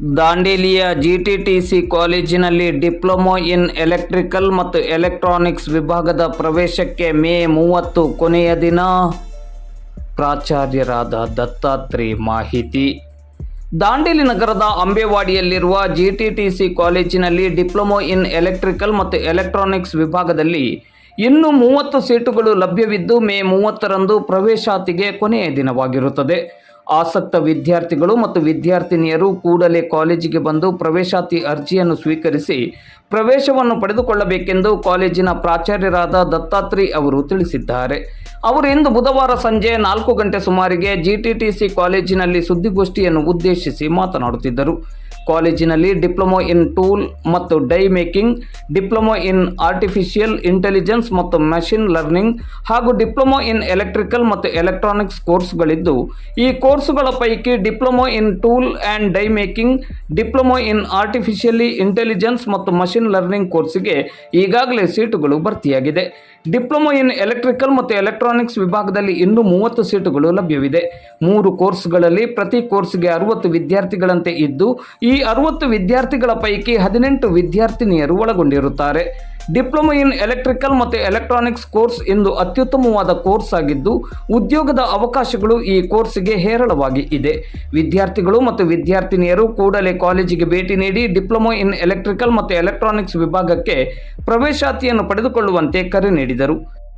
ದಾಂಡೇಲಿಯ GTTC ಕಾಲೇಜಿನಲ್ಲಿ diploma in electrical ಮತ್ತು electronics ವಿಭಾಗದ ಪ್ರವೇಶಕ್ಕೆ ಮೇ ಮೂವತ್ತು ಕೊನೆಯ ದಿನ. ಪ್ರಾಚಾರ್ಯರಾದ ದತ್ತಾತ್ರಿ ಮಾಹಿತಿ. ದಾಂಡೇಲಿ ನಗರದ ಅಂಬೇವಾಡಿಯಲ್ಲಿರುವ ಜಿಟಿಟಿಸಿ ಕಾಲೇಜಿನಲ್ಲಿ ಡಿಪ್ಲೊಮೊ ಇನ್ ಎಲೆಕ್ಟ್ರಿಕಲ್ ಮತ್ತು ಎಲೆಕ್ಟ್ರಾನಿಕ್ಸ್ ವಿಭಾಗದಲ್ಲಿ ಇನ್ನು ಮೂವತ್ತು ಸೀಟುಗಳು ಲಭ್ಯವಿದ್ದು ಮೇ ಮೂವತ್ತರಂದು ಪ್ರವೇಶಾತಿಗೆ ಕೊನೆಯ ದಿನವಾಗಿರುತ್ತದೆ. ಆಸಕ್ತ ವಿದ್ಯಾರ್ಥಿಗಳು ಮತ್ತು ವಿದ್ಯಾರ್ಥಿನಿಯರು ಕೂಡಲೇ ಕಾಲೇಜಿಗೆ ಬಂದು ಪ್ರವೇಶಾತಿ ಅರ್ಜಿಯನ್ನು ಸ್ವೀಕರಿಸಿ ಪ್ರವೇಶವನ್ನು ಪಡೆದುಕೊಳ್ಳಬೇಕೆಂದು ಕಾಲೇಜಿನ ಪ್ರಾಚಾರ್ಯರಾದ ದತ್ತಾತ್ರಿ ಅವರು ತಿಳಿಸಿದ್ದಾರೆ. ಅವರು ಇಂದು ಬುಧವಾರ ಸಂಜೆ ನಾಲ್ಕು ಗಂಟೆ ಸುಮಾರಿಗೆ ಜಿಟಿಟಿಸಿ ಕಾಲೇಜಿನಲ್ಲಿ ಸುದ್ದಿಗೋಷ್ಠಿಯನ್ನು ಉದ್ದೇಶಿಸಿ ಮಾತನಾಡುತ್ತಿದ್ದರು. ಕಾಲೇಜಿನಲ್ಲಿ ಡಿಪ್ಲೊಮೊ ಇನ್ ಟೂಲ್ ಮತ್ತು die making, diploma in artificial intelligence ಮತ್ತು ಮೆಷಿನ್ ಲರ್ನಿಂಗ್ ಹಾಗೂ ಡಿಪ್ಲೊಮೊ ಇನ್ ಎಲೆಕ್ಟ್ರಿಕಲ್ ಮತ್ತು ಎಲೆಕ್ಟ್ರಾನಿಕ್ಸ್ ಕೋರ್ಸ್ಗಳಿದ್ದು, ಈ ಕೋರ್ಸ್ಗಳ ಪೈಕಿ diploma in tool and die making, diploma in artificially intelligence ಮತ್ತು ಮಷಿನ್ ಲರ್ನಿಂಗ್ ಕೋರ್ಸ್ಗೆ ಈಗಾಗಲೇ ಸೀಟುಗಳು ಭರ್ತಿಯಾಗಿದೆ. ಡಿಪ್ಲೊಮೊ ಇನ್ ಎಲೆಕ್ಟ್ರಿಕಲ್ ಮತ್ತು ಎಲೆಕ್ಟ್ರಾನಿಕ್ಸ್ ವಿಭಾಗದಲ್ಲಿ ಇನ್ನೂ ಮೂವತ್ತು ಸೀಟುಗಳು ಲಭ್ಯವಿದೆ. ಮೂರು ಕೋರ್ಸ್ಗಳಲ್ಲಿ ಪ್ರತಿ ಕೋರ್ಸ್ಗೆ ಅರವತ್ತು ವಿದ್ಯಾರ್ಥಿಗಳಂತೆ ಇದ್ದು, ಈ ಅರವತ್ತು ವಿದ್ಯಾರ್ಥಿಗಳ ಪೈಕಿ ಹದಿನೆಂಟು ವಿದ್ಯಾರ್ಥಿನಿಯರು ಒಳಗೊಂಡಿರುತ್ತಾರೆ. ಡಿಪ್ಲೊಮೊ ಇನ್ ಎಲೆಕ್ಟ್ರಿಕಲ್ ಮತ್ತು ಎಲೆಕ್ಟ್ರಾನಿಕ್ಸ್ ಕೋರ್ಸ್ ಇಂದು ಅತ್ಯುತ್ತಮವಾದ ಕೋರ್ಸ್ ಆಗಿದ್ದು, ಉದ್ಯೋಗದ ಅವಕಾಶಗಳು ಈ ಕೋರ್ಸ್ಗೆ ಹೇರಳವಾಗಿ ಇದೆ. ವಿದ್ಯಾರ್ಥಿಗಳು ಮತ್ತು ವಿದ್ಯಾರ್ಥಿನಿಯರು ಕೂಡಲೇ ಕಾಲೇಜಿಗೆ ಭೇಟಿ ನೀಡಿ ಡಿಪ್ಲೊಮೊ ಇನ್ ಎಲೆಕ್ಟ್ರಿಕಲ್ ಮತ್ತು ಎಲೆಕ್ಟ್ರಾನಿಕ್ಸ್ ವಿಭಾಗಕ್ಕೆ ಪ್ರವೇಶಾತಿಯನ್ನು ಪಡೆದುಕೊಳ್ಳುವಂತೆ ಕರೆ ನೀಡಿದರು.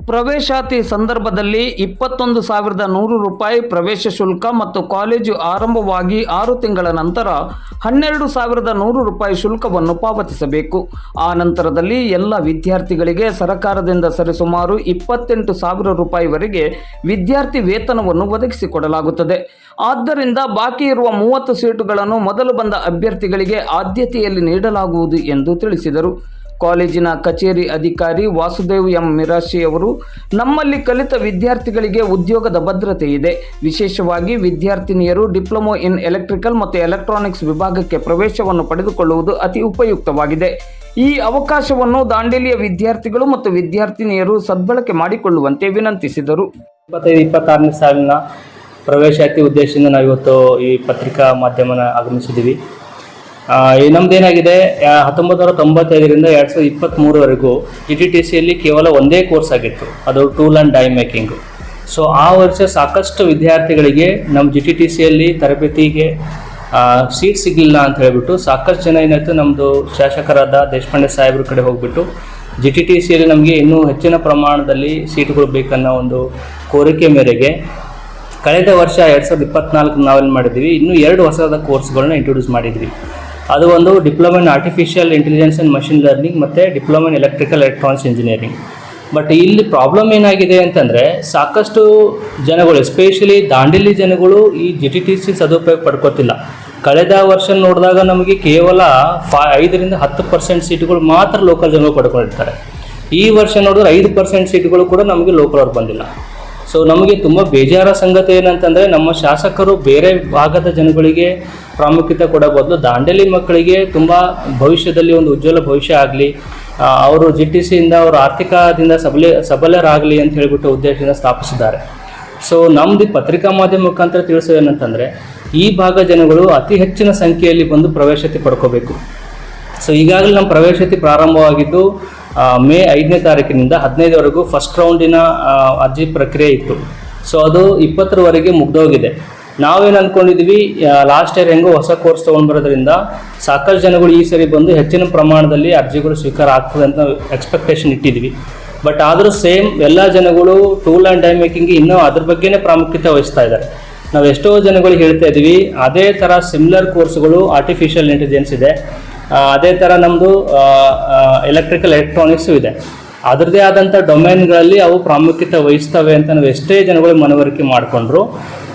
ಪ್ರವೇಶಾತಿ ಸಂದರ್ಭದಲ್ಲಿ ಇಪ್ಪತ್ತೊಂದು ಸಾವಿರದ ನೂರು ರೂಪಾಯಿ ಪ್ರವೇಶ ಶುಲ್ಕ ಮತ್ತು ಕಾಲೇಜು ಆರಂಭವಾಗಿ ಆರು ತಿಂಗಳ ನಂತರ ಹನ್ನೆರಡು ಸಾವಿರದ ನೂರು ರೂಪಾಯಿ ಶುಲ್ಕವನ್ನು ಪಾವತಿಸಬೇಕು. ಆ ನಂತರದಲ್ಲಿ ಎಲ್ಲ ವಿದ್ಯಾರ್ಥಿಗಳಿಗೆ ಸರಕಾರದಿಂದ ಸರಿಸುಮಾರು ಇಪ್ಪತ್ತೆಂಟು ಸಾವಿರ ರೂಪಾಯಿವರೆಗೆ ವಿದ್ಯಾರ್ಥಿ ವೇತನವನ್ನು ಒದಗಿಸಿಕೊಡಲಾಗುತ್ತದೆ. ಆದ್ದರಿಂದ ಬಾಕಿ ಇರುವ ಮೂವತ್ತು ಸೀಟುಗಳನ್ನು ಮೊದಲು ಬಂದ ಅಭ್ಯರ್ಥಿಗಳಿಗೆ ಆದ್ಯತೆಯಲ್ಲಿ ನೀಡಲಾಗುವುದು ಎಂದು ತಿಳಿಸಿದರು. ಕಾಲೇಜಿನ ಕಚೇರಿ ಅಧಿಕಾರಿ ವಾಸುದೇವ್ ಎಂ ಮಿರಾಶಿ ಅವರು, ನಮ್ಮಲ್ಲಿ ಕಲಿತ ವಿದ್ಯಾರ್ಥಿಗಳಿಗೆ ಉದ್ಯೋಗದ ಭದ್ರತೆ ಇದೆ. ವಿಶೇಷವಾಗಿ ವಿದ್ಯಾರ್ಥಿನಿಯರು ಡಿಪ್ಲೊಮೊ ಇನ್ ಎಲೆಕ್ಟ್ರಿಕಲ್ ಮತ್ತು ಎಲೆಕ್ಟ್ರಾನಿಕ್ಸ್ ವಿಭಾಗಕ್ಕೆ ಪ್ರವೇಶವನ್ನು ಪಡೆದುಕೊಳ್ಳುವುದು ಅತಿ ಉಪಯುಕ್ತವಾಗಿದೆ. ಈ ಅವಕಾಶವನ್ನು ದಾಂಡೇಲಿಯ ವಿದ್ಯಾರ್ಥಿಗಳು ಮತ್ತು ವಿದ್ಯಾರ್ಥಿನಿಯರು ಸದ್ಬಳಕೆ ಮಾಡಿಕೊಳ್ಳುವಂತೆ ವಿನಂತಿಸಿದರು. ಇಪ್ಪತ್ತೈದು, ಇಪ್ಪತ್ತಾರನೇ ಸಾಲಿನ ಪ್ರವೇಶಾತಿ ಉದ್ದೇಶದಿಂದ ನಾವು ಇವತ್ತು ಈ ಪತ್ರಿಕಾ ಮಾಧ್ಯಮನ ಆಗಮಿಸಿದ್ದೀವಿ. ನಮ್ದೇನಾಗಿದೆ ಯಾ- ಹತ್ತೊಂಬತ್ತು ನೂರ ತೊಂಬತ್ತೈದರಿಂದ ಎರಡು ಸಾವಿರದ ಇಪ್ಪತ್ತ್ಮೂರವರೆಗೂ ಜಿ ಟಿ ಟಿ ಸಿಯಲ್ಲಿ ಕೇವಲ ಒಂದೇ ಕೋರ್ಸ್ ಆಗಿತ್ತು. ಅದು tool and die making so ಆ ವರ್ಷ ಸಾಕಷ್ಟು ವಿದ್ಯಾರ್ಥಿಗಳಿಗೆ ನಮ್ಮ ಜಿ ಟಿ ಟಿ ಸಿಯಲ್ಲಿ ತರಬೇತಿಗೆ ಸೀಟ್ ಸಿಗಲಿಲ್ಲ ಅಂತ ಹೇಳಿಬಿಟ್ಟು ಸಾಕಷ್ಟು ಜನ ಏನಾಯಿತು ನಮ್ಮದು ಶಾಸಕರಾದ ದೇಶಪಾಂಡೆ ಸಾಹೇಬ್ರ ಕಡೆ ಹೋಗ್ಬಿಟ್ಟು ಜಿ ಟಿ ಟಿ ಸಿಯಲ್ಲಿ ನಮಗೆ ಇನ್ನೂ ಹೆಚ್ಚಿನ ಪ್ರಮಾಣದಲ್ಲಿ ಸೀಟ್ಗಳು ಬೇಕನ್ನೋ ಒಂದು ಕೋರಿಕೆ ಮೇರೆಗೆ ಕಳೆದ ವರ್ಷ ಎರಡು ಸಾವಿರದ ಇಪ್ಪತ್ನಾಲ್ಕು ನಾವೇನು ಮಾಡಿದ್ವಿ. ಇನ್ನೂ ಎರಡು ಹೊಸದಾದ ಕೋರ್ಸ್ಗಳನ್ನ ಇಂಟ್ರೊಡ್ಯೂಸ್ ಮಾಡಿದ್ವಿ. ಅದು ಒಂದು diploma in artificial intelligence and machine learning ಮತ್ತು diploma in electrical electronics engineering but ಇಲ್ಲಿ ಪ್ರಾಬ್ಲಮ್ ಏನಾಗಿದೆ ಅಂತಂದರೆ ಸಾಕಷ್ಟು ಜನಗಳು ಎಸ್ಪೆಷಲಿ ದಾಂಡೇಲಿ ಜನಗಳು ಈ ಜಿ ಟಿ ಟಿ ಸಿ ಸದುಪಯೋಗ ಪಡ್ಕೋತಿಲ್ಲ. ಕಳೆದ ವರ್ಷ ನೋಡಿದಾಗ ನಮಗೆ ಕೇವಲ ಫಾ ಐದರಿಂದ ಹತ್ತು ಪರ್ಸೆಂಟ್ ಸೀಟುಗಳು ಮಾತ್ರ ಲೋಕಲ್ ಜನಗಳು ಪಡ್ಕೊಂಡಿರ್ತಾರೆ. ಈ ವರ್ಷ ನೋಡಿದ್ರೆ ಐದು ಪರ್ಸೆಂಟ್ ಸೀಟುಗಳು ಕೂಡ ನಮಗೆ ಲೋಕಲ್ ಅವ್ರು ಬಂದಿಲ್ಲ. ಸೊ ನಮಗೆ ತುಂಬ ಬೇಜಾರ ಸಂಗತಿ ಏನಂತಂದರೆ ನಮ್ಮ ಶಾಸಕರು ಬೇರೆ ಭಾಗದ ಜನಗಳಿಗೆ ಪ್ರಾಮುಖ್ಯತೆ ಕೊಡೋ ದಾಂಡೇಲಿ ಮಕ್ಕಳಿಗೆ ತುಂಬ ಭವಿಷ್ಯದಲ್ಲಿ ಒಂದು ಉಜ್ವಲ ಭವಿಷ್ಯ ಆಗಲಿ ಅವರು ಜಿ ಟಿ ಸಿಯಿಂದ ಅವರು ಆರ್ಥಿಕದಿಂದ ಸಬಲೆ, ಸಬಲರಾಗಲಿ ಅಂತ ಹೇಳಿಬಿಟ್ಟು ಉದ್ದೇಶದಿಂದ ಸ್ಥಾಪಿಸಿದ್ದಾರೆ. ಸೊ ನಮ್ದು ಈ ಪತ್ರಿಕಾ ಮಾಧ್ಯಮ ಮುಖಾಂತರ ತಿಳಿಸೋದು ಏನಂತಂದರೆ ಈ ಭಾಗ ಜನಗಳು ಅತಿ ಹೆಚ್ಚಿನ ಸಂಖ್ಯೆಯಲ್ಲಿ ಬಂದು ಪ್ರವೇಶತೆ ಪಡ್ಕೋಬೇಕು. ಸೊ ಈಗಾಗಲೇ ನಮ್ಮ ಪ್ರವೇಶತೆ ಪ್ರಾರಂಭವಾಗಿದ್ದು ಮೇ ಐದನೇ ತಾರೀಕಿನಿಂದ ಹದಿನೈದವರೆಗೂ ಫಸ್ಟ್ ರೌಂಡಿನ ಅರ್ಜಿ ಪ್ರಕ್ರಿಯೆ ಇತ್ತು. ಸೊ ಅದು ಇಪ್ಪತ್ತರವರೆಗೆ ಮುಗ್ದೋಗಿದೆ. ನಾವೇನು ಅಂದ್ಕೊಂಡಿದ್ವಿ ಲಾಸ್ಟ್ ಇಯರ್ ಹೆಂಗೋ ಹೊಸ ಕೋರ್ಸ್ ತೊಗೊಂಡು ಬರೋದ್ರಿಂದ ಸಾಕಷ್ಟು ಜನಗಳು ಈ ಸರಿ ಬಂದು ಹೆಚ್ಚಿನ ಪ್ರಮಾಣದಲ್ಲಿ ಅರ್ಜಿಗಳು ಸ್ವೀಕಾರ ಆಗ್ತದೆ ಅಂತ ಎಕ್ಸ್ಪೆಕ್ಟೇಷನ್ ಇಟ್ಟಿದ್ವಿ. ಬಟ್ ಆದರೂ ಸೇಮ್ ಎಲ್ಲ ಜನಗಳು ಟೂಲ್ ಆ್ಯಂಡ್ ಡೈ ಮೇಕಿಂಗ್ ಇನ್ನೂ ಅದ್ರ ಬಗ್ಗೆನೇ ಪ್ರಾಮುಖ್ಯತೆ ವಹಿಸ್ತಾ ಇದ್ದಾರೆ. ನಾವು ಎಷ್ಟೋ ಜನಗಳಿಗೆ ಹೇಳ್ತಾ ಇದ್ವಿ ಅದೇ ಥರ ಸಿಮಿಲರ್ ಕೋರ್ಸ್ಗಳು ಆರ್ಟಿಫಿಷಿಯಲ್ ಇಂಟೆಲಿಜೆನ್ಸ್ ಇದೆ. ಅದೇ ಥರ ನಮ್ಮದು ಎಲೆಕ್ಟ್ರಿಕಲ್ ಎಲೆಕ್ಟ್ರಾನಿಕ್ಸು ಇದೆ. ಅದರದೇ ಆದಂಥ ಡೊಮೈನ್ಗಳಲ್ಲಿ ಅವು ಪ್ರಾಮುಖ್ಯತೆ ವಹಿಸ್ತವೆ ಅಂತ ನಾವು ಎಷ್ಟೇ ಜನಗಳು ಮನವರಿಕೆ ಮಾಡಿಕೊಂಡ್ರು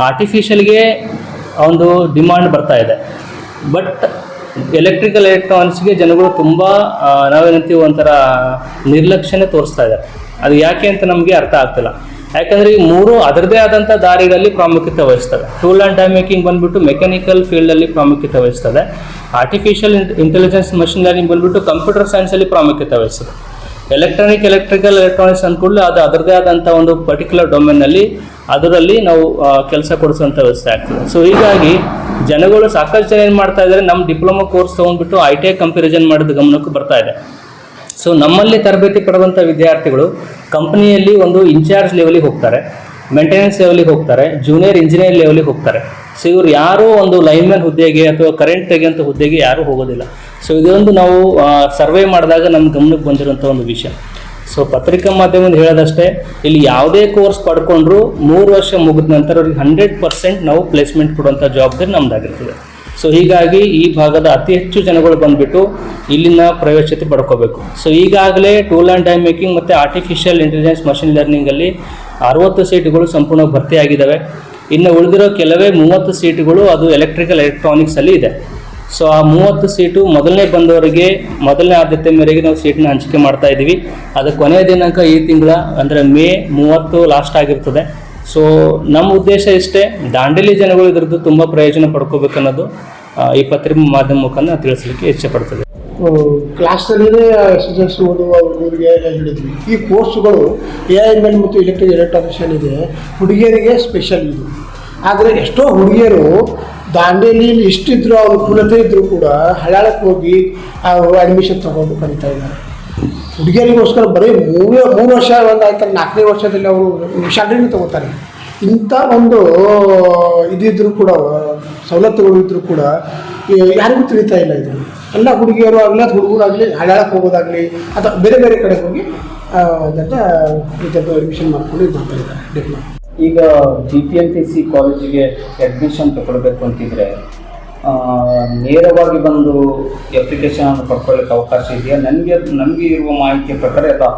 ಆರ್ಟಿಫಿಷಿಯಲ್ಗೆ ಒಂದು ಡಿಮಾಂಡ್ ಬರ್ತಾ ಇದೆ. ಬಟ್ ಎಲೆಕ್ಟ್ರಿಕಲ್ ಎಲೆಕ್ಟ್ರಾನಿಕ್ಸ್ಗೆ ಜನಗಳು ತುಂಬ ನಾವೇನಂತೀವಿ ಒಂಥರ ನಿರ್ಲಕ್ಷ್ಯನೇ ತೋರಿಸ್ತಾ ಇದ್ದಾರೆ. ಅದು ಯಾಕೆ ಅಂತ ನಮಗೆ ಅರ್ಥ ಆಗ್ತಿಲ್ಲ. ಯಾಕಂದರೆ ಈ ಮೂರು ಅದರದೇ ಆದಂಥ ದಾರಿಗಳಲ್ಲಿ ಪ್ರಾಮುಖ್ಯತೆ ವಹಿಸ್ತವೆ ಟೂಲ್ ಆ್ಯಂಡ್ ಡೈ ಮೇಕಿಂಗ್ ಬಂದ್ಬಿಟ್ಟು ಮೆಕ್ಯಾನಿಕಲ್ ಫೀಲ್ಡಲ್ಲಿ ಪ್ರಾಮುಖ್ಯತೆ ವಹಿಸ್ತದೆ. ಆರ್ಟಿಫಿಷಿಯಲ್ ಇಂಟೆಲಿಜೆನ್ಸ್ ಮಷಿನ್ ಲರ್ನಿಂಗ್ ಬಂದ್ಬಿಟ್ಟು ಕಂಪ್ಯೂಟರ್ ಸೈನ್ಸಲ್ಲಿ ಪ್ರಾಮುಖ್ಯತೆ ವಹಿಸ್ತದೆ. ಎಲೆಕ್ಟ್ರಾನಿಕ್ ಎಲೆಕ್ಟ್ರಿಕಲ್ ಎಲೆಕ್ಟ್ರಾನಿಕ್ಸ್ ಅಂದ್ಕೂಡಲೇ ಅದು ಅದರದೇ ಆದಂಥ ಒಂದು ಪರ್ಟಿಕ್ಯುಲರ್ ಡೊಮೇನಲ್ಲಿ ಅದರಲ್ಲಿ ನಾವು ಕೆಲಸ ಕೊಡಿಸುವಂಥ ವ್ಯವಸ್ಥೆ ಆಗ್ತದೆ. ಸೊ ಹೀಗಾಗಿ ಜನಗಳು ಸಾಕಷ್ಟು ಜನ ಏನು ಮಾಡ್ತಾ ಇದ್ದಾರೆ ನಮ್ಮ ಡಿಪ್ಲೊಮಾ ಕೋರ್ಸ್ ತೊಗೊಂಡ್ಬಿಟ್ಟು ಐ ಟಿ ಐ ಕಂಪ್ಯಾರಿಸನ್ ಮಾಡಿದ ಗಮನಕ್ಕೂ ಬರ್ತಾ ಇದೆ. ಸೊ ನಮ್ಮಲ್ಲಿ ತರಬೇತಿ ಪಡೆದಂಥ ವಿದ್ಯಾರ್ಥಿಗಳು ಕಂಪ್ನಿಯಲ್ಲಿ ಒಂದು ಇನ್ಚಾರ್ಜ್ ಲೆವೆಲಿಗೆ ಹೋಗ್ತಾರೆ ಮೇಂಟೆನೆನ್ಸ್ ಲೆವೆಲಿಗೆ ಹೋಗ್ತಾರೆ ಜೂನಿಯರ್ ಇಂಜಿನಿಯರ್ ಲೆವೆಲಿಗೆ ಹೋಗ್ತಾರೆ. ಸೊ ಇವ್ರು ಯಾರೂ ಒಂದು ಲೈನ್ಮನ್ ಹುದ್ದೆಗೆ ಅಥವಾ ಕರೆಂಟ್ ತೆಗೆಯುವಂಥ ಹುದ್ದೆಗೆ ಯಾರೂ ಹೋಗೋದಿಲ್ಲ. ಸೊ ಇದೊಂದು ನಾವು ಸರ್ವೆ ಮಾಡಿದಾಗ ನಮ್ಮ ಗಮನಕ್ಕೆ ಬಂದಿರುವಂಥ ಒಂದು ವಿಷಯ. ಸೊ ಪತ್ರಿಕಾ ಮಾಧ್ಯಮದಿಂದ ಹೇಳೋದಷ್ಟೇ, ಇಲ್ಲಿ ಯಾವುದೇ ಕೋರ್ಸ್ ಪಡ್ಕೊಂಡ್ರು ಮೂರು ವರ್ಷ ಮುಗಿದ ನಂತರ ಅವ್ರಿಗೆ ಹಂಡ್ರೆಡ್ ಪರ್ಸೆಂಟ್ ನಾವು ಪ್ಲೇಸ್ಮೆಂಟ್ ಕೊಡುವಂಥ ಜವಾಬ್ದಾರಿ ನಮ್ದಾಗಿರ್ತದೆ. ಸೊ ಹೀಗಾಗಿ ಈ ಭಾಗದ ಅತಿ ಹೆಚ್ಚು ಜನಗಳು ಬಂದ್ಬಿಟ್ಟು ಇಲ್ಲಿನ ಪ್ರವೇಶತೆ ಪಡ್ಕೋಬೇಕು. ಸೊ ಈಗಾಗಲೇ ಟೂಲ್ ಆ್ಯಂಡ್ ಟೈಮ್ ಮೇಕಿಂಗ್ ಮತ್ತು ಆರ್ಟಿಫಿಷಿಯಲ್ ಇಂಟೆಲಿಜೆನ್ಸ್ ಮಷಿನ್ ಲರ್ನಿಂಗಲ್ಲಿ ಅರವತ್ತು ಸೀಟುಗಳು ಸಂಪೂರ್ಣ ಭರ್ತಿಯಾಗಿದ್ದಾವೆ ಇನ್ನು ಉಳಿದಿರೋ ಕೆಲವೇ ಮೂವತ್ತು ಸೀಟುಗಳು ಅದು ಎಲೆಕ್ಟ್ರಿಕಲ್ ಎಲೆಕ್ಟ್ರಾನಿಕ್ಸಲ್ಲಿ ಇದೆ. ಸೊ ಆ ಮೂವತ್ತು ಸೀಟು ಮೊದಲನೇ ಬಂದವರಿಗೆ ಮೊದಲನೇ ಆದ್ಯತೆ ಮೇರೆಗೆ ನಾವು ಸೀಟ್ನ ಹಂಚಿಕೆ ಮಾಡ್ತಾ ಇದ್ದೀವಿ ಅದು ಕೊನೆಯ ದಿನಾಂಕ ಈ ತಿಂಗಳ, ಅಂದರೆ ಮೇ ಮೂವತ್ತು ಲಾಸ್ಟ್ ಆಗಿರ್ತದೆ. ಸೊ ನಮ್ಮ ಉದ್ದೇಶ ಇಷ್ಟೇ, ದಾಂಡೇಲಿ ಜನಗಳು ಇದರದ್ದು ತುಂಬ ಪ್ರಯೋಜನ ಪಡ್ಕೋಬೇಕನ್ನೋದು ಅನ್ನೋದು ಈ ಪತ್ರಿಕೆ ಮಾಧ್ಯಮ ಮುಖಾಂತರ ತಿಳಿಸಲಿಕ್ಕೆ ಇಚ್ಛೆಪಡ್ತದೆ ಪಡ್ತದೆ. ಎಸ್ ಓದುವ ಈ ಕೋರ್ಸ್ಗಳು ಎ ಐ ಎಲ್ ಮತ್ತು ಎಲೆಕ್ಟ್ರಿಕ್ ಎಲೆಕ್ಟ್ರಾನಿಷನ್ ಇದೆ, ಹುಡುಗಿಯರಿಗೆ ಸ್ಪೆಷಲ್ ಇದು. ಆದರೆ ಎಷ್ಟೋ ಹುಡುಗಿಯರು ದಾಂಡೇಲಿಯಲ್ಲಿ ಇಷ್ಟಿದ್ರು, ಅವ್ರ ಕುಲತೆ ಇದ್ದರೂ ಕೂಡ ಹಳಾಳಕ್ಕೆ ಹೋಗಿ ಅಡ್ಮಿಷನ್ ತೊಗೊಂಡು ಕಲಿತಾ ಇದ್ದಾರೆ. ಹುಡುಗಿಯರಿಗೋಸ್ಕರ ಬರೀ ಮೂರು ಮೂರು ವರ್ಷ ಒಂದು ನಾಲ್ಕನೇ ವರ್ಷದಲ್ಲಿ ಅವರು ಶಾಲೆಯನ್ನು ತಗೋತಾರೆ. ಇಂಥ ಒಂದು ಇದಿದ್ರೂ ಕೂಡ, ಸವಲತ್ತುಗಳು ಇದ್ದರೂ ಕೂಡ ಯಾರಿಗೂ ತಿಳಿತಾ ಇಲ್ಲ ಇದು. ಎಲ್ಲ ಹುಡುಗಿಯರು ಆಗಲಿ ಅಥವಾ ಹುಡುಗರಾಗಲಿ ಹಳ್ಯಾಳಕ್ಕೆ ಹೋಗೋದಾಗಲಿ, ಅಥವಾ ಬೇರೆ ಬೇರೆ ಕಡೆ ಹೋಗಿ ಅದನ್ನು ಇದನ್ನು ಅಡ್ಮಿಷನ್ ಮಾಡ್ಕೊಂಡು ಇದು ಮಾಡ್ತಾ ಇದ್ದಾರೆ. ಈಗ G P N T C ಕಾಲೇಜಿಗೆ ಅಡ್ಮಿಷನ್ ತಗೊಳ್ಬೇಕು ಅಂತಿದ್ರೆ ನೇರವಾಗಿ ಬಂದು ಅಪ್ಲಿಕೇಶನ್ ಪಡ್ಕೊಳ್ಳಿಕ್ಕೆ ಅವಕಾಶ ಇದೆಯಾ? ನನಗೆ ನಮಗೆ ಇರುವ ಮಾಹಿತಿಯ ಪ್ರಕಾರ ಅಥವಾ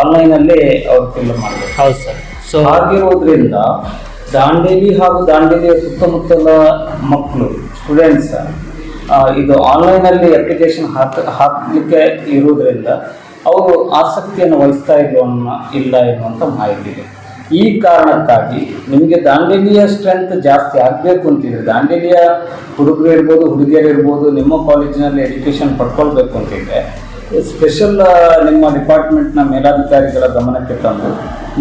ಆನ್ಲೈನಲ್ಲೇ ಅವ್ರು ಫಿಲ್ ಮಾಡಬೇಕು. ಹೌದು ಸರ್. ಸೊ ಹಾಗಿರೋದ್ರಿಂದ ದಾಂಡೇಲಿ ಹಾಗೂ ದಾಂಡೇಲಿಯ ಸುತ್ತಮುತ್ತಲ ಮಕ್ಕಳು ಸ್ಟೂಡೆಂಟ್ಸ್ ಇದು ಆನ್ಲೈನಲ್ಲಿ ಅಪ್ಲಿಕೇಶನ್ ಹಾಕ ಹಾಕಲಿಕ್ಕೆ ಇರುವುದರಿಂದ ಅವರು ಆಸಕ್ತಿಯನ್ನು ವಹಿಸ್ತಾ ಇಲ್ಲ ಇಲ್ಲ ಎನ್ನುವಂಥ ಮಾಹಿತಿ ಇದೆ. ಈ ಕಾರಣಕ್ಕಾಗಿ ನಿಮಗೆ ದಾಂಡೇಲಿಯ ಸ್ಟ್ರೆಂತ್ ಜಾಸ್ತಿ ಆಗಬೇಕು ಅಂತಿದ್ರೆ, ದಾಂಡೇಲಿಯ ಹುಡುಗರು ಇರ್ಬೋದು, ಹುಡುಗಿಯರು ಇರ್ಬೋದು, ನಿಮ್ಮ ಕಾಲೇಜಿನಲ್ಲಿ ಎಜುಕೇಷನ್ ಪಡ್ಕೊಳ್ಬೇಕು ಅಂತಿದ್ರೆ ಸ್ಪೆಷಲ್ ನಿಮ್ಮ ಡಿಪಾರ್ಟ್ಮೆಂಟ್ನ ಮೇಲಾಧಿಕಾರಿಗಳ ಗಮನಕ್ಕೆ ತಂದು,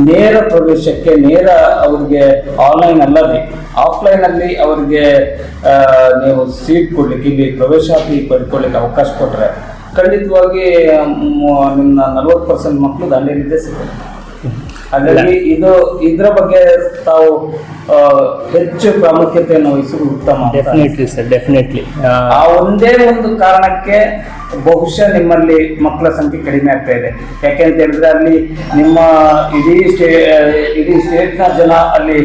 ನೇರ ಪ್ರವೇಶಕ್ಕೆ, ನೇರ ಅವ್ರಿಗೆ ಆನ್ಲೈನ್ ಅಲ್ಲದೆ ಆಫ್ಲೈನಲ್ಲಿ ಅವರಿಗೆ ನೀವು ಸೀಟ್ ಕೊಡ್ಲಿಕ್ಕೆ, ಇಲ್ಲಿ ಪ್ರವೇಶಾತಿ ಪಡ್ಕೊಳ್ಳಿಕ್ಕೆ ಅವಕಾಶ ಕೊಟ್ಟರೆ ಖಂಡಿತವಾಗಿ ನಿಮ್ಮ ನಲ್ವತ್ತು ಪರ್ಸೆಂಟ್ ಮಕ್ಕಳು ದಾಂಡೇಲಿದ್ದೇ ಸಿಗ್ತದೆ ಹಾಗಾಗಿ ಇದು ಇದ್ರ ಬಗ್ಗೆ ತಾವು ಹೆಚ್ಚು ಪ್ರಾಮುಖ್ಯತೆಯನ್ನು ವಹಿಸುವುದು ಉತ್ತಮ ಡೆಫಿನೆಟ್ಲಿ ಸರ್ ಡೆಫಿನೆಟ್ಲಿ ಆ ಒಂದೇ ಒಂದು ಕಾರಣಕ್ಕೆ ಬಹುಶಃ ನಿಮ್ಮಲ್ಲಿ ಮಕ್ಕಳ ಸಂಖ್ಯೆ ಕಡಿಮೆ ಆಗ್ತಾ ಇದೆ. ಯಾಕೆಂತ ಹೇಳಿದ್ರೆ ಅಲ್ಲಿ ನಿಮ್ಮ ಇಡೀ ಸ್ಟೇ ಇಡೀ ಸ್ಟೇಟ್ನ ಜನ ಅಲ್ಲಿ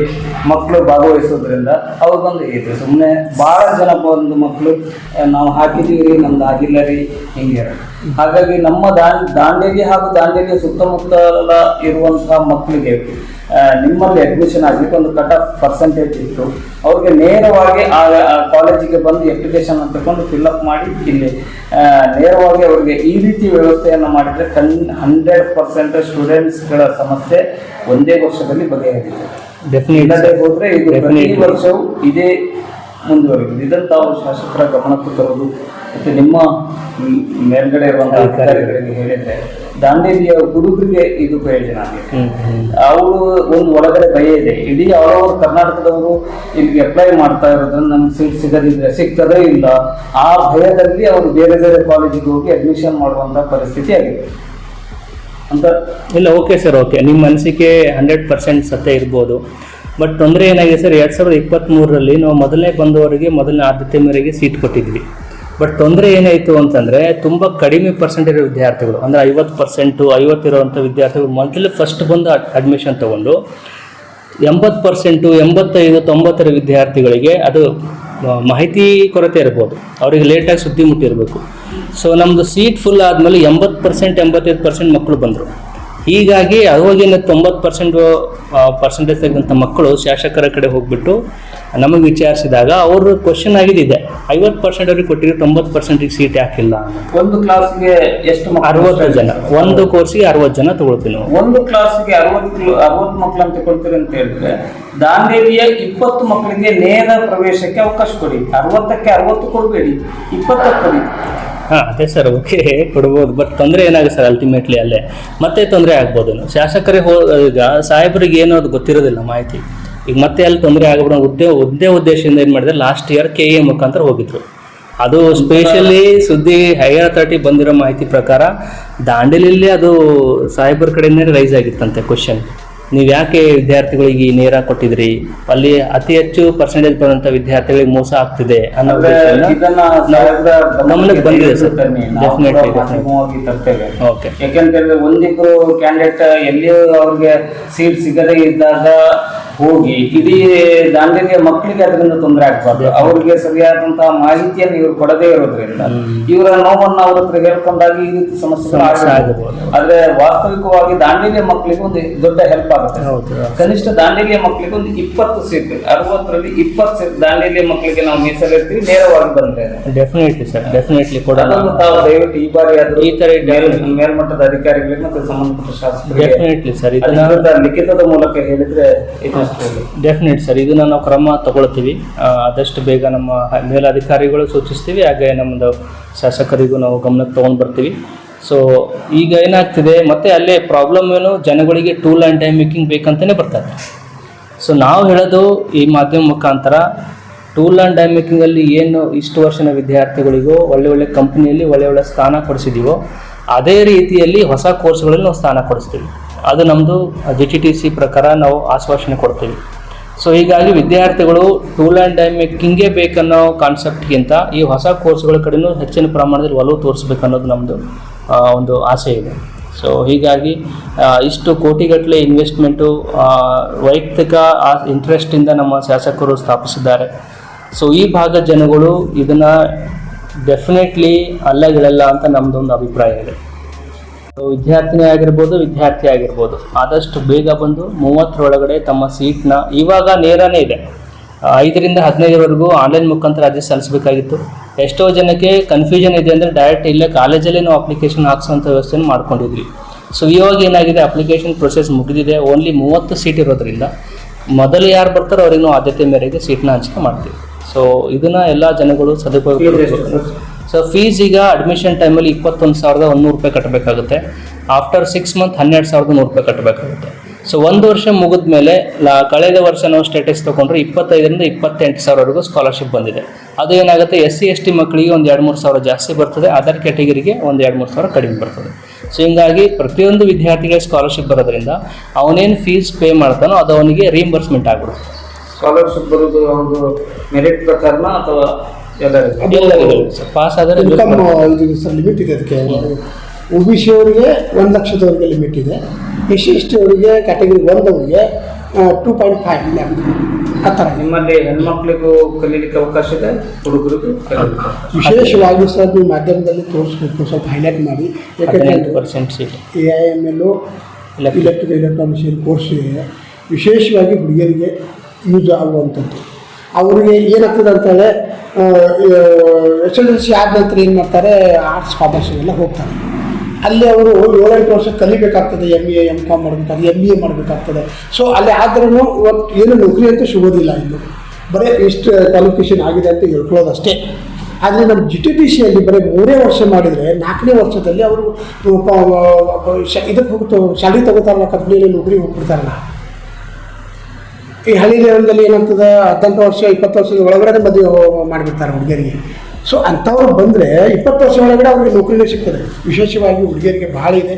ಮಕ್ಕಳು ಭಾಗವಹಿಸೋದ್ರಿಂದ ಅವ್ರು ಬಂದು ಇದು ಸುಮ್ಮನೆ ಭಾಳ ಜನ ಬಂದು ಮಕ್ಕಳು ನಾವು ಹಾಕಿದೀವಿ ರೀ ನಮ್ದು ಆಗಿಲ್ಲ ರೀ ಹಿಂಗೆ ಹಾಗಾಗಿ ನಮ್ಮ ದಾಂಡ್ ದಾಂಡೇಲಿ ಹಾಗೂ ದಾಂಡೇಲಿ ಸುತ್ತಮುತ್ತಲ ಇರುವಂತಹ ಮಕ್ಕಳಿಗೆ ನಿಮ್ಮಲ್ಲಿ ಅಡ್ಮಿಷನ್ ಆಗಲಿಕ್ಕೆ ಒಂದು ಕಟ್ ಆಫ್ ಪರ್ಸೆಂಟೇಜ್ ಇತ್ತು. ಅವ್ರಿಗೆ ನೇರವಾಗಿ ಆ ಕಾಲೇಜಿಗೆ ಬಂದು ಅಪ್ಲಿಕೇಶನ್ ತಗೊಂಡು ಫಿಲ್ಅಪ್ ಮಾಡಿ ಇಲ್ಲಿ. ನೇರವಾಗಿ ಅವರಿಗೆ ಈ ರೀತಿ ವ್ಯವಸ್ಥೆಯನ್ನು ಮಾಡಿದರೆ ಕನ್ ಹಂಡ್ರೆಡ್ ಪರ್ಸೆಂಟ್ ಸ್ಟೂಡೆಂಟ್ಸ್ಗಳ ಸಮಸ್ಯೆ ಒಂದೇ ವರ್ಷದಲ್ಲಿ ಇಲ್ಲದೆ ಹೋದರೆ ಇದು ಪ್ರತಿ. ವರ್ಷವೂ ಇದೇ ಮುಂದುವರಿಯುವುದು. ಇದನ್ನು ತಾವು ಶಾಸಕರ ಗಮನಕ್ಕೆ ತರುವುದು ಮತ್ತು ನಿಮ್ಮ ಮೇಲ್ಗಡೆ ಇರುವಂತಹ ಅಧಿಕಾರಿಗಳಿಗೆ ಹೇಳಿದ್ರೆ ದಾಂಡೇಲಿಯ ಹುಡುಗರಿಗೆ ಇದು ಪ್ರಯೋಜನ ಆಗಿದೆ ಅವರು ಒಂದು ಒಳಗಡೆ ಭಯ ಇದೆ. ಇಡೀ ಅವರವರು ಕರ್ನಾಟಕದವರು ಇಲ್ಲಿ ಅಪ್ಲೈ ಮಾಡ್ತಾ ಇರೋದ್ರಿಂದ ನಮ್ಗೆ ಸೀಟ್ ಸಿಗದಿದ್ರೆ ಸಿಗ್ತದೇ ಇಲ್ಲ. ಆ ಭಯದಲ್ಲಿ ಅವರು ಬೇರೆ ಬೇರೆ ಕಾಲೇಜಿಗೆ ಹೋಗಿ ಅಡ್ಮಿಷನ್ ಮಾಡುವಂತಹ ಪರಿಸ್ಥಿತಿ ಆಗಿದೆ. ಅಂತ ಇಲ್ಲ ಓಕೆ ಸರ್ ಓಕೆ ನಿಮ್ಮ ಅನಿಸಿಕೆ ಹಂಡ್ರೆಡ್ ಪರ್ಸೆಂಟ್ ಸತ್ಯ ಇರ್ಬೋದು. ಬಟ್ ತೊಂದರೆ ಏನಾಗಿದೆ ಸರ್? ಎರಡು ಸಾವಿರದ ಇಪ್ಪತ್ತ್ಮೂರರಲ್ಲಿ ನಾವು ಮೊದಲನೇ ಬಂದವರಿಗೆ ಮೊದಲನೇ ಆದ್ಯತೆ ಮೇರೆಗೆ ಸೀಟ್ ಕೊಟ್ಟಿದ್ವಿ. ಬಟ್ ತೊಂದರೆ ಏನಾಯಿತು ಅಂತಂದರೆ ತುಂಬ ಕಡಿಮೆ ಪರ್ಸೆಂಟ್ ಇರೋ ವಿದ್ಯಾರ್ಥಿಗಳು, ಅಂದರೆ ಐವತ್ತು ಪರ್ಸೆಂಟು ಐವತ್ತಿರೋವಂಥ ವಿದ್ಯಾರ್ಥಿಗಳು ಮೊದಲು ಫಸ್ಟ್ ಬಂದು ಅಡ್ಮಿಷನ್ ತೊಗೊಂಡು ಎಂಬತ್ತು ಪರ್ಸೆಂಟು ಎಂಬತ್ತೈದು, ತೊಂಬತ್ತರ ವಿದ್ಯಾರ್ಥಿಗಳಿಗೆ ಅದು ಮಾಹಿತಿ ಕೊರತೆ ಇರ್ಬೋದು. ಅವರಿಗೆ ಲೇಟಾಗಿ ಸುದ್ದಿ ಮುಟ್ಟಿರಬೇಕು. ಸೊ ನಮ್ಮದು ಸೀಟ್ ಫುಲ್ ಆದಮೇಲೆ ಎಂಬತ್ತು ಪರ್ಸೆಂಟ್ ಎಂಬತ್ತೈದು ಪರ್ಸೆಂಟ್ ಮಕ್ಕಳು ಬಂದರು. ಹೀಗಾಗಿ ಅವಾಗಿನ ತೊಂಬತ್ತು ಪರ್ಸೆಂಟ್ ಪರ್ಸೆಂಟೇಜ್ ತೆಗೆದಂಥ ಮಕ್ಕಳು ಶಾಸಕರ ಕಡೆ ಹೋಗ್ಬಿಟ್ಟು ನಮಗೆ ವಿಚಾರಿಸಿದಾಗ ಅವರು ಕ್ವಶನ್ ಆಗಿದ್ದಿದೆ ಐವತ್ತು ಪರ್ಸೆಂಟ್ ಅವ್ರಿಗೆ ಕೊಟ್ಟಿರೋ ತೊಂಬತ್ತು ಪರ್ಸೆಂಟಿಗೆ ಸೀಟ್ ಯಾಕಿಲ್ಲ. ಒಂದು ಕ್ಲಾಸ್ಗೆ ಎಷ್ಟು ಅರವತ್ತು ಜನ. ಒಂದು ಕೋರ್ಸಿಗೆ ಅರವತ್ತು ಜನ ತಗೊಳ್ತೀವಿ ನಾವು. ಒಂದು ಕ್ಲಾಸ್ಗೆ ಅರವತ್ತು ಅರವತ್ತು ಮಕ್ಕಳು ಅಂತ ಕೊಡ್ತೀರಿ ಅಂತ ಹೇಳಿದ್ರೆ ದಾಂಡೇಲಿಯ ಇಪ್ಪತ್ತು ಮಕ್ಕಳಿಗೆ ನೇರ ಪ್ರವೇಶಕ್ಕೆ ಅವಕಾಶ ಕೊಡಿ. ಅರವತ್ತಕ್ಕೆ ಅರವತ್ತು ಕೊಡಬೇಡಿ. ಇಪ್ಪತ್ತಕ್ಕೆ ಕೊಡಿ. ಹಾಂ, ಅದೇ ಸರ್ ಓಕೆ ಕೊಡ್ಬೋದು. ಬಟ್ ತೊಂದರೆ ಏನಾಗುತ್ತೆ ಸರ್ ಅಲ್ಟಿಮೇಟ್ಲಿ ಅಲ್ಲೇ? ಮತ್ತೆ ತೊಂದರೆ ಆಗ್ಬೋದು. ಶಾಸಕರೇ ಹೋ, ಈಗ ಸಾಹೇಬರಿಗೆ ಏನೋ ಅದು ಗೊತ್ತಿರೋದಿಲ್ಲ ಮಾಹಿತಿ. ಈಗ ಮತ್ತೆ ಅಲ್ಲಿ ತೊಂದರೆ ಆಗ್ಬಿಡೋ ಉದ್ದೇ ಉದ್ದೇ ಉದ್ದೇಶದಿಂದ ಏನು ಮಾಡಿದ್ರೆ ಲಾಸ್ಟ್ ಇಯರ್ ಕೆ ಎ ಮುಖಾಂತರ ಹೋಗಿದ್ರು. ಅದು ಸ್ಪೆಷಲಿ ಸುದ್ದಿ ಹೈಯರ್ ಅಥಾರಿಟಿ ಬಂದಿರೋ ಮಾಹಿತಿ ಪ್ರಕಾರ ದಾಂಡೇಲಿಯಲ್ಲಿ ಅದು ಸಾಹೇಬರ ಕಡೆಯಿಂದ ರೈಸ್ ಆಗಿತ್ತಂತೆ ಕ್ವಶನ್ ನೀವು ಯಾಕೆ ವಿದ್ಯಾರ್ಥಿಗಳಿಗೆ ಈ ನೇರ ಕೊಟ್ಟಿದ್ರಿ? ಅಲ್ಲಿ ಅತಿ ಹೆಚ್ಚು ಪರ್ಸೆಂಟೇಜ್ ಬಂದಂತ ವಿದ್ಯಾರ್ಥಿಗಳಿಗೆ ಮೋಸ ಆಗ್ತಿದೆ ಅನ್ನೋ ಗಮನಕ್ಕೆ ಬಂದಿದೆ ಸರ್. ಡೆಫಿನೆಟ್ಲಿ ಓಕೆ ಓಕೆ ಯಾಕೆಂತಂದ್ರೆ ಒಂದಿಬ್ರು ಕ್ಯಾಂಡಿಡೇಟ್ ಎಲ್ಲಿಯೂ ಅವ್ರಿಗೆ ಸೀಟ್ ಸಿಗದೇ ಇದ್ದಾಗ ಹೋಗಿ ಇಡೀ ದಾಂಡಲಿಯ ಮಕ್ಕಳಿಗೆ ಅದರಿಂದ ತೊಂದರೆ ಆಗ್ಬಾರ್ದು ಅವ್ರಿಗೆ ಸರಿಯಾದಂತಹ ಮಾಹಿತಿಯನ್ನು ಇವ್ರು ಕೊಡದೇ ಇರೋದ್ರಿಂದ ಇವರ ನೋವನ್ನ ಅವ್ರ ಹತ್ರ ಹೇಳ್ಕೊಂಡಾಗ ಈ ರೀತಿ ಸಮಸ್ಯೆಗಳು. ಆದ್ರೆ ವಾಸ್ತವಿಕವಾಗಿ ದಾಂಡೇಲಿಯ ಮಕ್ಕಳಿಗೆ ಒಂದು ದೊಡ್ಡ ಹೆಲ್ಪ್ ಆಗುತ್ತೆ. ಕನಿಷ್ಠ ದಾಂಡೇಲಿಯ ಮಕ್ಕಳಿಗೆ ಒಂದು ಇಪ್ಪತ್ತು ಸೀಟ್ ಅರವತ್ತರಲ್ಲಿ ಇಪ್ಪತ್ತು ಸೀಟ್ ದಾಂಡೇಲಿಯ ಮಕ್ಕಳಿಗೆ ನಾವು ಮೀಸಲಿರ್ತೀವಿ ನೇರವಾಗಿ ಬಂದ್ರೆ ಡೆಫಿನೆಟ್ಲಿ ಸರ್ ಡೆಫಿನೆಟ್ಲಿ ಕೂಡ ತಾವು ದಯವಿಟ್ಟು ಈ ಬಾರಿ ಆದ್ರೂ ಈ ತರ ಮೇಲ್- ಮೇಲ್ಮಟ್ಟದ ಅಧಿಕಾರಿಗಳಿಗೆ ಮತ್ತೆ ಸಂಬಂಧಪಟ್ಟ ಶಾಸಕರಿಗೆ ಲಿಖಿತದ ಮೂಲಕ ಹೇಳಿದ್ರೆ ಒಳ್ಳೆಯದು. ಡೆಫಿನೆಟ್ ಸರ್ ಇದನ್ನ ನಾವು ಕ್ರಮ ತಗೊಳ್ತೀವಿ. ಆದಷ್ಟು ಬೇಗ ನಮ್ಮ ಮೇಲಧಿಕಾರಿಗಳು ಸೂಚಿಸ್ತೀವಿ. ಹಾಗೆ ನಮ್ಮದು ಶಾಸಕರಿಗೂ ನಾವು ಗಮನಕ್ಕೆ ತೊಗೊಂಡು ಬರ್ತೀವಿ. ಸೊ ಈಗ ಏನಾಗ್ತಿದೆ, ಮತ್ತೆ ಅಲ್ಲೇ ಪ್ರಾಬ್ಲಮ್ ಏನು? ಜನಗಳಿಗೆ ಟೂಲ್ ಆ್ಯಂಡ್ ಟೈಮ್ ಮೇಕಿಂಗ್ ಬೇಕಂತಲೇ ಬರ್ತಾರೆ. ಸೊ ನಾವು ಹೇಳೋದು ಈ ಮಾಧ್ಯಮ ಮುಖಾಂತರ ಟೂಲ್ ಆ್ಯಂಡ್ ಟೈಮ್ ಮೇಕಿಂಗಲ್ಲಿ ಏನು ಇಷ್ಟು ವರ್ಷದ ವಿದ್ಯಾರ್ಥಿಗಳಿಗೂ, ಒಳ್ಳೆ ಒಳ್ಳೆ ಕಂಪ್ನಿಯಲ್ಲಿ ಒಳ್ಳೆ ಒಳ್ಳೆ ಸ್ಥಾನ ಕೊಡಿಸಿದೀವೋ, ಅದೇ ರೀತಿಯಲ್ಲಿ ಹೊಸ ಕೋರ್ಸ್ಗಳಲ್ಲಿ ನಾವು ಸ್ಥಾನ ಕೊಡಿಸ್ತೀವಿ. ಅದು ನಮ್ಮದು ಜಿ ಟಿ ಟಿ ಸಿ ಪ್ರಕಾರ ನಾವು ಆಶ್ವಾಸನೆ ಕೊಡ್ತೀವಿ. ಸೊ ಹೀಗಾಗಿ ವಿದ್ಯಾರ್ಥಿಗಳು ಟೂಲ್ ಆ್ಯಂಡ್ ಡೈ ಮೇಕಿಂಗೇ ಬೇಕನ್ನೋ ಕಾನ್ಸೆಪ್ಟ್ಗಿಂತ ಈ ಹೊಸ ಕೋರ್ಸ್ಗಳ ಕಡೆಯೂ ಹೆಚ್ಚಿನ ಪ್ರಮಾಣದಲ್ಲಿ ಒಲವು ತೋರಿಸ್ಬೇಕು ಅನ್ನೋದು ನಮ್ಮದು ಒಂದು ಆಸೆ ಇದೆ. ಸೊ ಹೀಗಾಗಿ ಇಷ್ಟು ಕೋಟಿಗಟ್ಟಲೆ ಇನ್ವೆಸ್ಟ್ಮೆಂಟು ವೈಯಕ್ತಿಕ ಇಂಟ್ರೆಸ್ಟಿಂದ ನಮ್ಮ ಶಾಸಕರು ಸ್ಥಾಪಿಸಿದ್ದಾರೆ. ಸೊ ಈ ಭಾಗದ ಜನಗಳು ಇದನ್ನು ಡೆಫಿನೆಟ್ಲಿ ಅಲ್ಲಗಳಲ್ಲ ಅಂತ ನಮ್ಮದೊಂದು ಅಭಿಪ್ರಾಯ ಇದೆ. ವಿದ್ಯಾರ್ಥಿನಿ ಆಗಿರ್ಬೋದು, ವಿದ್ಯಾರ್ಥಿ ಆಗಿರ್ಬೋದು. ಆದಷ್ಟು ಬೇಗ ಬಂದು ಮೂವತ್ತರೊಳಗಡೆ ತಮ್ಮ ಸೀಟ್ನ ಇವಾಗ ನೇರನೇ ಇದೆ. ಐದರಿಂದ ಹದಿನೈದರವರೆಗೂ ಆನ್ಲೈನ್ ಮುಖಾಂತರ ಅರ್ಜಿ ಸಲ್ಲಿಸಬೇಕಾಗಿತ್ತು. ಎಷ್ಟೋ ಜನಕ್ಕೆ ಕನ್ಫ್ಯೂಷನ್ ಇದೆ ಅಂದರೆ ಡೈರೆಕ್ಟ್ ಇಲ್ಲೇ ಕಾಲೇಜಲ್ಲೇ ನಾವು ಅಪ್ಲಿಕೇಶನ್ ಹಾಕ್ಸೋಂಥ ವ್ಯವಸ್ಥೆನ ಮಾಡ್ಕೊಂಡಿದ್ವಿ. ಸೊ ಇವಾಗ ಏನಾಗಿದೆ ಅಪ್ಲಿಕೇಶನ್ ಪ್ರೊಸೆಸ್ ಮುಗಿದಿದೆ. ಓನ್ಲಿ ಮೂವತ್ತು ಸೀಟ್ ಇರೋದ್ರಿಂದ ಮೊದಲು ಯಾರು ಬರ್ತಾರೋ ಅವ್ರಿಗೆ ಆದ್ಯತೆ ಮೇರೆಗೆ ಸೀಟ್ನ ಹಂಚಿಕೆ ಮಾಡ್ತೀವಿ. ಸೊ ಇದನ್ನ ಎಲ್ಲ ಜನಗಳು ಸದುಪಯೋಗ ಸೊ ಫೀಸ್ ಈಗ ಅಡ್ಮಿಷನ್ ಟೈಮಲ್ಲಿ ಇಪ್ಪತ್ತೊಂದು ಸಾವಿರದ ಒಂದೂರು ರೂಪಾಯಿ ಕಟ್ಟಬೇಕಾಗುತ್ತೆ ಆಫ್ಟರ್ ಸಿಕ್ಸ್ ಮಂತ್ ಹನ್ನೆರಡು ಸಾವಿರದ ನೂರು ರೂಪಾಯಿ ಕಟ್ಟಬೇಕಾಗುತ್ತೆ ಸೊ ಒಂದು ವರ್ಷ ಮುಗಿದ ಮೇಲೆ ಲಾ, ಕಳೆದ ವರ್ಷ ನಾವು ಸ್ಟೇಟಸ್ ತೊಗೊಂಡ್ರೆ ಇಪ್ಪತ್ತೈದರಿಂದ ಇಪ್ಪತ್ತೆಂಟು ಸಾವಿರವರೆಗೂ ಸ್ಕಾಲರ್ಶಿಪ್ ಬಂದಿದೆ. ಅದು ಏನಾಗುತ್ತೆ? ಎಸ್ ಸಿ ಎಸ್ ಟಿ ಮಕ್ಕಳಿಗೆ ಒಂದು ಎರಡು ಮೂರು ಸಾವಿರ ಜಾಸ್ತಿ ಬರ್ತದೆ. ಅದರ್ ಕ್ಯಾಟಗರಿಗೆ ಒಂದು ಎರಡು ಮೂರು ಸಾವಿರ ಕಡಿಮೆ ಬರ್ತದೆ. ಸೊ ಹಿಂಗಾಗಿ ಪ್ರತಿಯೊಂದು ವಿದ್ಯಾರ್ಥಿಗಳಿಗೆ ಸ್ಕಾಲರ್ಶಿಪ್ ಬರೋದ್ರಿಂದ ಅವನೇನು ಫೀಸ್ ಪೇ ಮಾಡ್ತಾನೋ ಅದು ಅವನಿಗೆ ರೀಂಬರ್ಸ್ಮೆಂಟ್ ಆಗಿಬಿಡುತ್ತೆ. ಸ್ಕಾಲರ್ಶಿಪ್ ಬರೋದು ಮೆರಿಟ್ ಪ್ರಕಾರನ ಅಥವಾ ಎಲ್ಲರಿಗೂ. ಪಾಸ್ ಆದರೆ ಇನ್ಕಮ್ ಇದು ಸರ್ ಲಿಮಿಟ್ ಇದೆ ಅದಕ್ಕೆ. ಒ ಬಿ ಸಿ ಅವರಿಗೆ ಒಂದು ಲಕ್ಷದವರೆಗೆ ಲಿಮಿಟ್ ಇದೆ. ಎಸ್ ಸಿ ಎಸ್ ಟಿ ಅವರಿಗೆ ಕ್ಯಾಟಗರಿ ಒಂದವರಿಗೆ ಟೂ ಪಾಯಿಂಟ್ ಫೈವ್ ಲ್ಯಾಕ್ ಆ ಥರ ಇದೆ. ನಿಮ್ಮಲ್ಲಿ ಹೆಣ್ಮಕ್ಳಿಗೂ ಕಲೀಲಿಕ್ಕೆ ಅವಕಾಶ ಇದೆ? ಹುಡುಗರಿಗೂ. ವಿಶೇಷವಾಗಿ ಸರ್ ನೀವು ಮಾಧ್ಯಮದಲ್ಲಿ ತೋರಿಸ್ಬೇಕು ಸ್ವಲ್ಪ ಹೈಲೈಟ್ ಮಾಡಿ. ಯಾಕಂದರೆ percent seat A I M ಎಲ್ಲು ಇಲೆಕ್ಟ್ರಿಕಲ್ ಎಲೆಕ್ಟ್ರಾನಿಷಿಯನ್ ಕೋರ್ಸ್ ಇದೆ. ವಿಶೇಷವಾಗಿ ಹುಡುಗಿಯರಿಗೆ ಯೂಸ್ ಆಗುವಂಥದ್ದು. ಅವರಿಗೆ ಏನಾಗ್ತದೆ ಅಂತೇಳಿ ಎಸ್ ಎಲ್ ಎಲ್ ಸಿ ಆದ ನಂತರ ಏನು ಮಾಡ್ತಾರೆ ಆರ್ಟ್ಸ್ ಕಾಮರ್ಸ್ ಎಲ್ಲ ಹೋಗ್ತಾರೆ. ಅಲ್ಲಿ ಅವರು ಏಳೆಂಟು ವರ್ಷ ಕಲಿಬೇಕಾಗ್ತದೆ ಎಂ ಎ ಎಂ ಕಾಮ್ ಮಾಡಬೇಕಾದ್ರೆ ಎಂ ಬಿ ಎ ಮಾಡಬೇಕಾಗ್ತದೆ. ಸೊ ಅಲ್ಲಿ ಆದ್ರೂ ಇವತ್ತು ಏನು ನೌಕರಿ ಅಂತ ಸಿಗೋದಿಲ್ಲ ಇನ್ನು ಬರೀ ಇಷ್ಟು ಕ್ವಾಲಿಫಿಕೇಷನ್ ಆಗಿದೆ ಅಂತ ಹೇಳ್ಕೊಳ್ಳೋದಷ್ಟೇ. ಆದರೆ ನಮ್ಮ ಜಿ ಟಿ ಟಿ ಸಿಯಲ್ಲಿ ಬರೀ ಮೂರೇ ವರ್ಷ ಮಾಡಿದರೆ, ನಾಲ್ಕನೇ ವರ್ಷದಲ್ಲಿ ಅವರು ಇದಕ್ಕೆ ಹೋಗ್ತಾ, ಶಾಲೆ ತಗೋತಾರಲ್ಲ, ಕಂಪ್ನಿಯಲ್ಲಿ ನೌಕರಿ ಹೋಗ್ಬಿಡ್ತಾರಲ್ಲ. ಈ ಹಳ್ಳಿ ಲೆವೆಲ್ದಲ್ಲಿ ಏನಂತದ, ಹದಿನೆಂಟು ವರ್ಷ, ಇಪ್ಪತ್ತು ವರ್ಷದ ಒಳಗಡೆ ಮದುವೆ ಮಾಡಿಬಿಡ್ತಾರೆ ಹುಡುಗಿಯರಿಗೆ. ಸೊ ಅಂಥವ್ರು ಬಂದರೆ ಇಪ್ಪತ್ತು ವರ್ಷ ಒಳಗಡೆ ಅವ್ರಿಗೆ ನೌಕರಿನೇ ಸಿಗ್ತದೆ. ವಿಶೇಷವಾಗಿ ಹುಡುಗಿಯರಿಗೆ ಭಾಳ ಇದೆ.